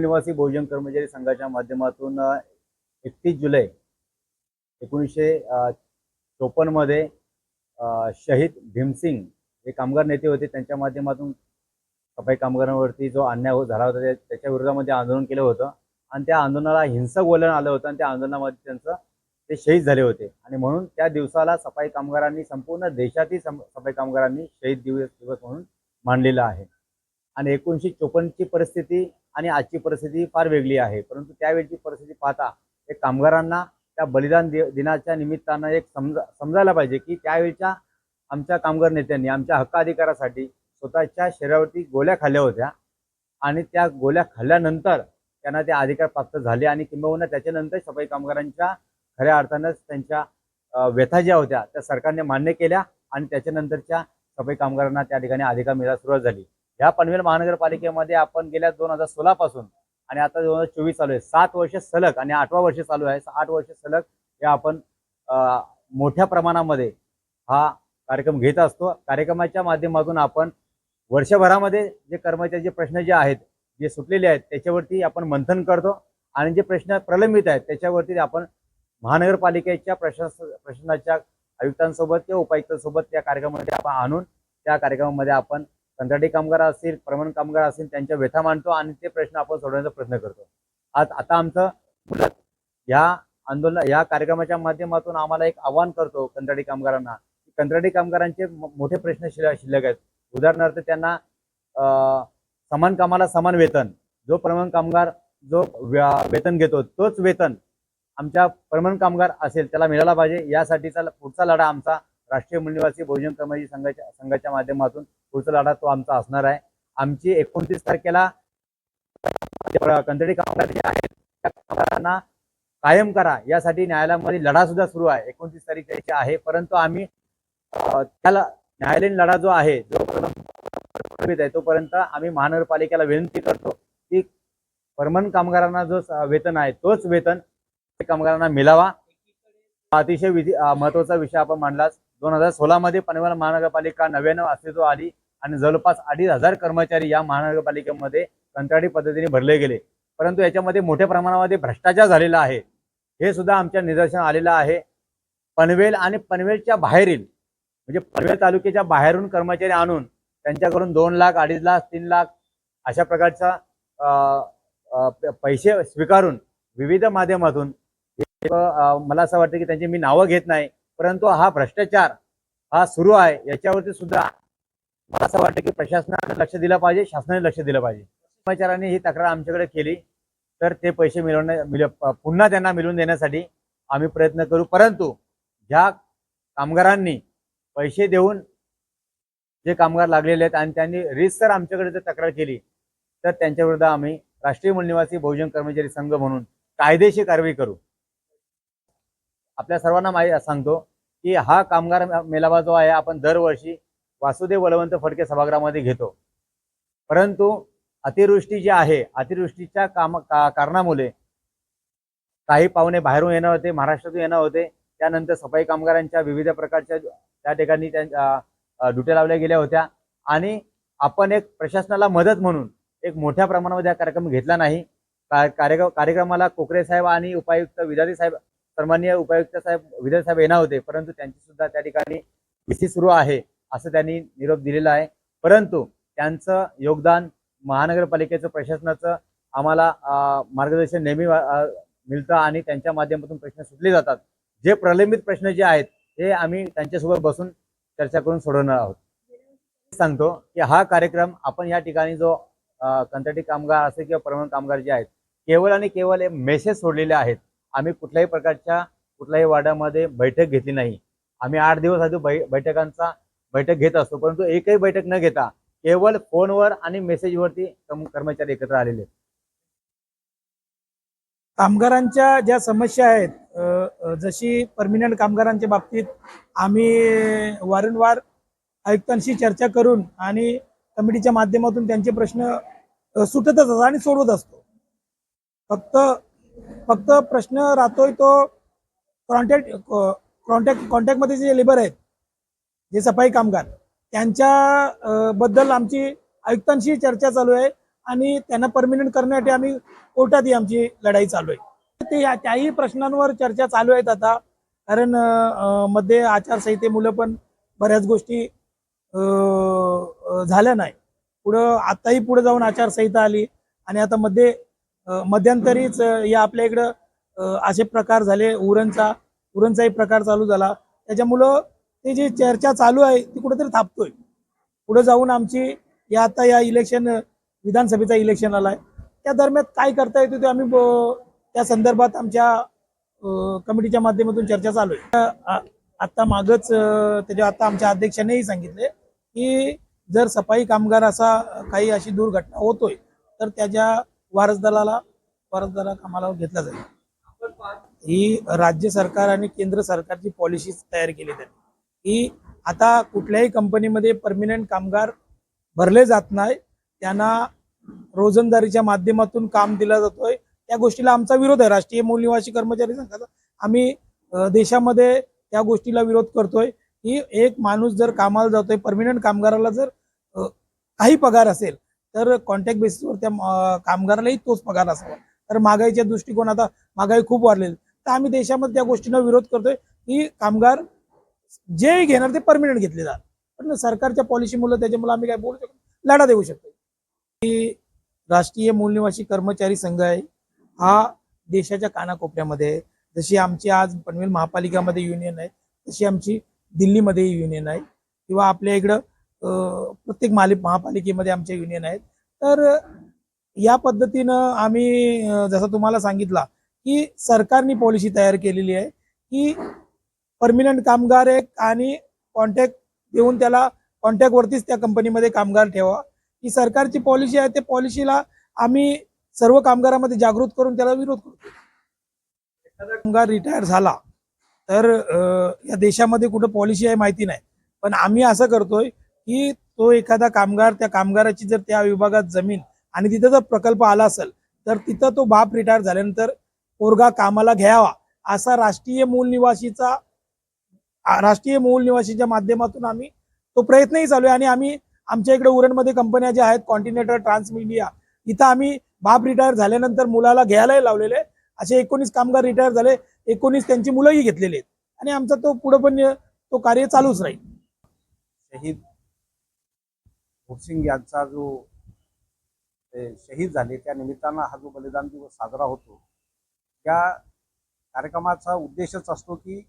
निवासी बहुजन कर्मचारी संघाच्या माध्यमातून एकतीस जुलै एकोणीसशे चोपन्नमध्ये शहीद भीमसिंग हे कामगार नेते होते. त्यांच्या माध्यमातून सफाई कामगारांवरती जो अन्याय हो- झाला होता त्याच्या विरोधामध्ये आंदोलन केलं होतं. आणि त्या आंदोलनाला हिंसक वलन आलं होतं आणि त्या आंदोलनामध्ये त्यांचं ते शहीद झाले होते. आणि म्हणून त्या दिवसाला सफाई कामगारांनी संपूर्ण देशातील सफाई कामगारांनी शहीद दिवस दिवस म्हणून मानलेला आहे. आणि एकोणीसशे चोपन्नची परिस्थिती आणि आजची परिस्थिती फार वेगळी आहे. परंतु त्यावेळची परिस्थिती पाहता एक कामगारांना त्या बलिदान दि दिनाच्या निमित्तानं एक समजा समजायला पाहिजे की त्यावेळच्या आमच्या कामगार नेत्यांनी आमच्या हक्क अधिकारासाठी स्वतःच्या शरीरावरती गोळ्या खाल्ल्या होत्या आणि त्या गोळ्या खाल्ल्यानंतर त्यांना ते अधिकार प्राप्त झाले आणि किंबहुना त्याच्यानंतर सफाई कामगारांच्या खऱ्या अर्थानंच त्यांच्या व्यथा ज्या होत्या त्या सरकारने मान्य केल्या आणि त्याच्यानंतरच्या सफाई कामगारांना त्या ठिकाणी अधिकार मिळायला सुरुवात झाली. ह्या पनवेल महानगरपालिकेमध्ये आपण गेल्या दोन हजार सोळा पासून आणि आता दोन हजार चोवीस चालू आहे. सात वर्ष सलग आणि आठवा वर्ष चालू आहे. आठ वर्ष सलग हे आपण मोठ्या प्रमाणामध्ये हा कार्यक्रम घेत असतो. कार्यक्रमाच्या माध्यमातून आपण वर्षभरामध्ये जे कर्मचाऱ्याचे प्रश्न जे आहेत जे सुटलेले आहेत त्याच्यावरती आपण मंथन करतो आणि जे प्रश्न प्रलंबित आहेत त्याच्यावरती आपण महानगरपालिकेच्या प्रशास प्रशासनाच्या आयुक्तांसोबत किंवा उपायुक्तांसोबत त्या कार्यक्रमामध्ये आपण आणून त्या कार्यक्रमामध्ये आपण कंत्राटी कामगार असतील प्रमाण कामगार असतील त्यांच्या व्यथा मांडतो आणि ते प्रश्न आपण सोडवण्याचा प्रयत्न करतो. आज आता आमचं या आंदोलन या कार्यक्रमाच्या माध्यमातून आम्हाला एक आव्हान करतो कंत्राटी कामगारांना. कंत्राटी कामगारांचे मोठे प्रश्न शिल्लक शिल्लक आहेत. उदाहरणार्थ त्यांना समान कामाला समान वेतन. जो प्रमाण कामगार जो वेतन घेतो तोच वेतन आमच्या प्रमाण कामगार असेल त्याला मिळाला पाहिजे. यासाठीचा पुढचा लढा आमचा राष्ट्रीय मूल्यवासी बहुजन कर्मचारी संघाच्या संघाच्या माध्यमातून पुढचा लढा तो आमचा असणार आहे. आमची एकोणतीस तारखेला कंत्राटी कामगार जे आहेत त्या कामगारांना कायम करा. यासाठी न्यायालयामध्ये लढा सुद्धा सुरू आहे. एकोणतीस तारीख त्याची आहे. परंतु आम्ही त्याला न्यायालयीन लढा जो आहे जोपर्यंत आहे तोपर्यंत आम्ही महानगरपालिकेला विनंती करतो की परमन कामगारांना जो वेतन आहे तोच वेतन कामगारांना मिळावा. हा अतिशय विधी महत्त्वाचा विषय आपण मांडलाच. दोन हजार सोळामध्ये पनवेल महानगरपालिका नव्यानं अस्तित्व आली आणि जवळपास अडीच हजार कर्मचारी या महानगरपालिकेमध्ये कंत्राटी पद्धतीने भरले गेले. परंतु याच्यामध्ये मोठ्या प्रमाणामध्ये भ्रष्टाचार झालेला आहे. हे सुद्धा आमच्या निदर्शन आलेलं आहे. पनवेल आणि पनवेलच्या बाहेरील म्हणजे पनवेल तालुक्याच्या बाहेरून कर्मचारी आणून त्यांच्याकडून दोन लाख अडीच लाख तीन लाख अशा प्रकारचा पैसे स्वीकारून विविध माध्यमातून मला असं वाटतं की त्यांची मी नावं घेत नाही. परंतु हा भ्रष्टाचार हा सुरू आहे याच्यावरती सुद्धा मला असं वाटतं की प्रशासनाने लक्ष दिलं पाहिजे शासनाने लक्ष दिलं पाहिजे. कर्मचाऱ्यांनी ही तक्रार आमच्याकडे केली तर ते पैसे मिळवण्या पुन्हा त्यांना मिळवून देण्यासाठी आम्ही प्रयत्न करू. परंतु ज्या कामगारांनी पैसे देऊन जे कामगार लागलेले आहेत आणि त्यांनी रीतसर आमच्याकडे जर तक्रार केली तर त्यांच्या विरुद्ध आम्ही राष्ट्रीय मूलनिवासी बहुजन कर्मचारी संघ म्हणून कायदेशीर कारवाई करू. आपल्या सर्वांना माहिती सांगतो की हा कामगार मेळावा जो आहे आपण दरवर्षी वासुदेव बलवंत फडके सभागृहामध्ये घेतो. परंतु अतिवृष्टी जी आहे अतिवृष्टीच्या काम का कारणामुळे काही पाहुणे बाहेरून येणार होते महाराष्ट्रातून येणार होते. त्यानंतर सफाई कामगारांच्या विविध प्रकारच्या त्या ठिकाणी त्यांच्या ड्युट्या लावल्या गेल्या होत्या. आणि आपण एक प्रशासनाला मदत म्हणून एक मोठ्या प्रमाणामध्ये हा कार्यक्रम घेतला नाही. का- कार्यक्रम कार्यक्रमाला कोकरे साहेब आणि उपायुक्त विधाती साहेब सन्माननीय उपायुक्त साहेब विधाती साहेब येणार होते परंतु त्यांची सुद्धा त्या ठिकाणी विधी सुरू आहे असं त्यांनी निरोप दिलेला आहे. परंतु त्यांचं योगदान महानगरपालिकेचं प्रशासनाचं आम्हाला मार्गदर्शन नेहमी मिळतं आणि त्यांच्या माध्यमातून प्रश्न सुटले जातात. जे प्रलंबित प्रश्न जे आहेत ते आम्ही त्यांच्यासोबत बसून चर्चा करून सोडवणार आहोत. सांगतो की हा कार्यक्रम आपण या ठिकाणी जो कंत्राटी कामगार असेल किंवा प्रमाण कामगार जे आहेत केवळ आणि केवळ हे मेसेज सोडलेले आहेत. आम्ही कुठल्याही प्रकारच्या कुठल्याही वाड्यामध्ये बैठक घेतली नाही. आम्ही आठ दिवस आधी बै बैठकांचा बैठक घेत असतो परंतु एकही बैठक न घेता केवळ फोनवर आणि मेसेजवरती कर्मचारी एकत्र आलेले कामगारांच्या ज्या समस्या आहेत जशी परमिनंट कामगारांच्या बाबतीत आम्ही वारंवार आयुक्तांशी चर्चा करून आणि कमिटीच्या माध्यमातून त्यांचे प्रश्न सुटतच असतात आणि सोडवत असतो. फक्त फक्त प्रश्न राहतोय तो कॉन्टॅक्ट कॉन्टॅक्ट कॉन्टॅक्टमध्ये जे लेबर आहेत जे सफाई कामगार त्यांच्या बद्दल आमची आयुक्तांशी चर्चा चालू आहे आणि त्यांना परमिनंट करण्यासाठी आम्ही कोर्टात ही आमची लढाई चालू आहे. ते त्याही प्रश्नांवर चर्चा चालू आहेत आता. कारण मध्ये आचारसंहिते मध्ये पण बऱ्याच गोष्टी झाल्या नाही. पुढं आताही पुढे जाऊन आचारसंहिता आली आणि आता मध्ये मध्यंतरीच या आपल्या इकडं असे प्रकार झाले. उरणचा उरणचाही प्रकार चालू झाला. त्याच्यामुळं ते जी चर्चा चालू आहे ती कुठेतरी थांबतोय पुढे जाऊन आमची या आता या इलेक्शन विधानसभेचा इलेक्शन आलाय. त्या दरम्यान काय करता येतो ते आम्ही त्या संदर्भात आमच्या कमिटीच्या माध्यमातून चर्चा चालू आहे. आत्ता आता मागच त्याच्या आता आमच्या अध्यक्षांनीही सांगितले की जर सफाई कामगार असा काही अशी दुर्घटना होतोय तर त्याच्या वारसदाराला वारसदारा कामाला घेतला जाईल. ही राज्य सरकार आणि केंद्र सरकारची पॉलिसी तयार केली त्यांनी. की आता कुठल्याही कंपनीमध्ये परमिनंट कामगार भरले जात नाही. त्यांना रोजंदारीच्या माध्यमातून काम दिला जातोय. त्या गोष्टीला आमचा विरोध आहे. राष्ट्रीय मूलनिवासी कर्मचारी संघाचा. आम्ही देशामध्ये त्या गोष्टीला विरोध करतोय. की एक माणूस जर कामाला जातोय परमिनंट कामगाराला जर काही पगार असेल तर कॉन्ट्रॅक्ट बेसिसवर त्या कामगारालाही तोच पगार असावा. तर महागाईच्या दृष्टिकोन आता महागाई खूप वाढलेली तर आम्ही देशामध्ये त्या गोष्टींना विरोध करतोय. की कामगार जे घेणार ते परमिनंट घेतले जातात. पण सरकारच्या पॉलिसीमुळे त्याच्यामुळे आम्ही काय बोलू शकतो लढा देऊ शकतो की राष्ट्रीय मूलनिवासी कर्मचारी संघ आहे. हा देशाच्या कानाकोपऱ्यामध्ये आहे. जशी आमची आज पनवेल महापालिकामध्ये युनियन आहे. तशी आमची दिल्लीमध्ये युनियन आहे. किंवा आपल्या इकडं प्रत्येक माली महापालिकेमध्ये आमच्या युनियन आहेत. तर या पद्धतीनं आम्ही जसं तुम्हाला सांगितला की सरकारने पॉलिसी तयार केलेली आहे की परमिनंट कामगार एक आणि कॉन्टॅक्ट देऊन त्याला कॉन्टॅक्ट वरतीच त्या कंपनीमध्ये कामगार ठेवा. ही सरकारची पॉलिसी आहे. त्या पॉलिसीला आम्ही सर्व कामगारांमध्ये जागृत करून त्याला विरोध करतो. एखादा कामगार रिटायर झाला तर या देशामध्ये कुठं पॉलिसी आहे माहिती नाही. पण आम्ही असं करतोय की तो एखादा कामगार त्या कामगाराची जर त्या विभागात जमीन आणि तिथं जर प्रकल्प आला असेल तर तिथं तो बाप रिटायर झाल्यानंतर पोरगा कामाला घ्यावा असा राष्ट्रीय मूल निवासीचा राष्ट्रीय मूल निवासीच्या माध्यमातून आम्ही तो प्रयत्नही चालू आहे. आणि आम्ही आमच्या इकडे उरणमध्ये कंपन्या ज्या आहेत कॉन्टिनेंटल ट्रान्समिडिया इथं आम्ही बाप रिटायर झाल्यानंतर मुलाला घ्यायलाही लावलेले. असे एकोणीस कामगार रिटायर झाले एकोणीस त्यांची मुलंही घेतलेली आहेत. आणि आमचा तो पुढे पण तो कार्य चालूच राहील. शहीद भूपसिंग यांचा जो शहीद झाले त्या निमित्तानं हा जो बलिदान दिवस साजरा होतो या कार्यक्रमाचा उद्देशच असतो की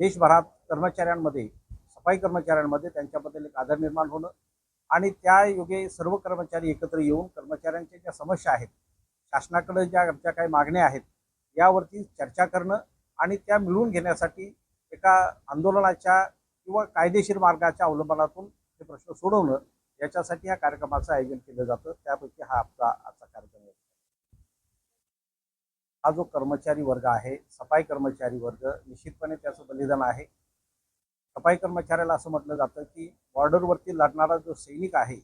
देशभरात कर्मचाऱ्यांमध्ये सफाई कर्मचाऱ्यांमध्ये त्यांच्याबद्दल एक आदर निर्माण होणं आणि त्या योगे सर्व कर्मचारी एकत्र येऊन कर्मचाऱ्यांच्या ज्या समस्या आहेत शासनाकडे ज्या आमच्या काही मागण्या आहेत यावरती चर्चा करणं आणि त्या मिळवून घेण्यासाठी एका आंदोलनाच्या किंवा कायदेशीर मार्गाच्या अवलंबनातून ते प्रश्न सोडवणं याच्यासाठी या कार्यक्रमाचं आयोजन केलं जातं. त्यापैकी हा आपला आजचा कार्यक्रम आहे. हा जो कर्मचारी वर्ग आहे सफाई कर्मचारी वर्ग निश्चितपणे त्याचं बलिदान आहे. सफाई कर्मचाऱ्याला असं म्हटलं जातं की बॉर्डरवरती लढणारा जो सैनिक आहे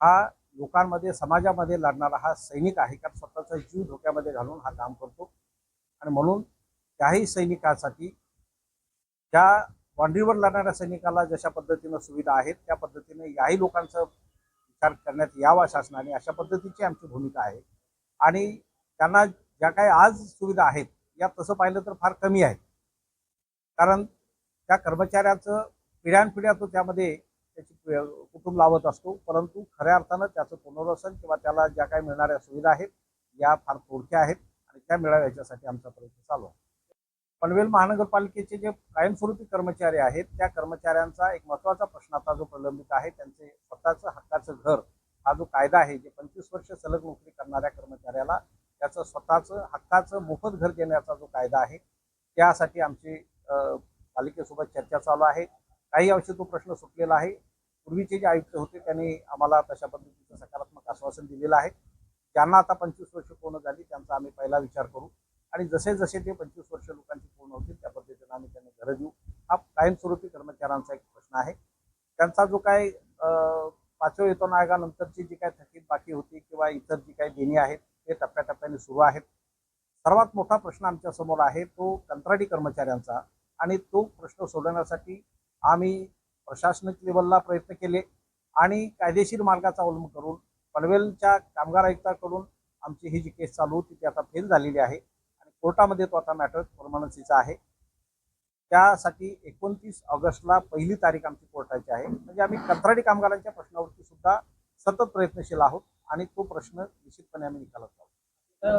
हा लोकांमध्ये समाजामध्ये लढणारा हा सैनिक आहे कारण स्वतःचा जीव धोक्यामध्ये घालून हा काम करतो. आणि म्हणून त्याही सैनिकासाठी त्या बाँड्रीवर लढणाऱ्या सैनिकाला जशा पद्धतीनं सुविधा आहेत त्या पद्धतीने याही लोकांचा विचार करण्यात यावा शासनाने. अशा पद्धतीची आमची भूमिका आहे. आणि त्यांना ज्या काही आज सुविधा आहेत या तसं पाहिलं तर फार कमी आहेत. कारण त्या कर्मचाऱ्याचं पिढ्यानपिढ्या तो त्यामध्ये त्याची कुटुंब लावत असतो. परंतु खऱ्या अर्थानं त्याचं पुनर्वसन किंवा त्याला ज्या काही मिळणाऱ्या सुविधा आहेत या फार थोडक्या आहेत आणि त्या मिळाव्या याच्यासाठी आमचा प्रयत्न चालू आहे. पनवेल महानगरपालिकेचे जे कायमस्वरूपी कर्मचारी आहेत त्या कर्मचाऱ्यांचा एक महत्त्वाचा प्रश्न आता जो प्रलंबित आहे त्यांचे स्वतःचं हक्काचं घर हा जो कायदा आहे जे पंचवीस वर्ष सलग नोकरी करणाऱ्या कर्मचाऱ्याला त्याचं स्वतःचं हक्काचं मोफत घर देण्याचा जो कायदा आहे त्यासाठी आमची पालिकेसोबत चर्चा चालू आहे. काही अंशी तो प्रश्न सुटलेला आहे. पूर्वीचे जे आयुक्त होते त्यांनी आम्हाला तशा पद्धतीचं सकारात्मक आश्वासन दिलेलं आहे. ज्यांना आता पंचवीस वर्ष पूर्ण झाली त्यांचा आम्ही पहिला विचार करू. आणि जसे जसे ते पंचवीस वर्ष लोकांची पूर्ण होतील त्या पद्धतीनं आम्ही त्यांना घरं देऊ. हा कायमस्वरूपी कर्मचाऱ्यांचा एक प्रश्न आहे. त्यांचा जो काय अं, पाचव्या वेतन आयोगानंतरची जी काय थकीत बाकी होती किंवा इतर जी काही देणी आहेत ते टप्प्याटप्प्याने सुरू आहेत. सर्वात मोठा प्रश्न आमच्यासमोर आहे तो कंत्राटी कर्मचाऱ्यांचा. आणि तो प्रश्न सोडवण्यासाठी आम्ही प्रशासनिक लेवलला प्रयत्न केले आणि कायदेशीर मार्गाचा अवलंब करून पनवेलच्या कामगार आयुक्ताकडून आमची ही जी केस चालू होती ती आता फेल झालेली आहे. कोर्टामध्ये तो आता मॅटर परमनन्सीचा आहे. त्यासाठी एकोणतीस ऑगस्टला पहिली तारीख आमची कोर्टाची आहे. म्हणजे आम्ही कंत्राटी कामगारांच्या प्रश्नावरती सुद्धा सतत प्रयत्नशील आहोत आणि तो प्रश्न निश्चितपणे आम्ही निकालात आहोत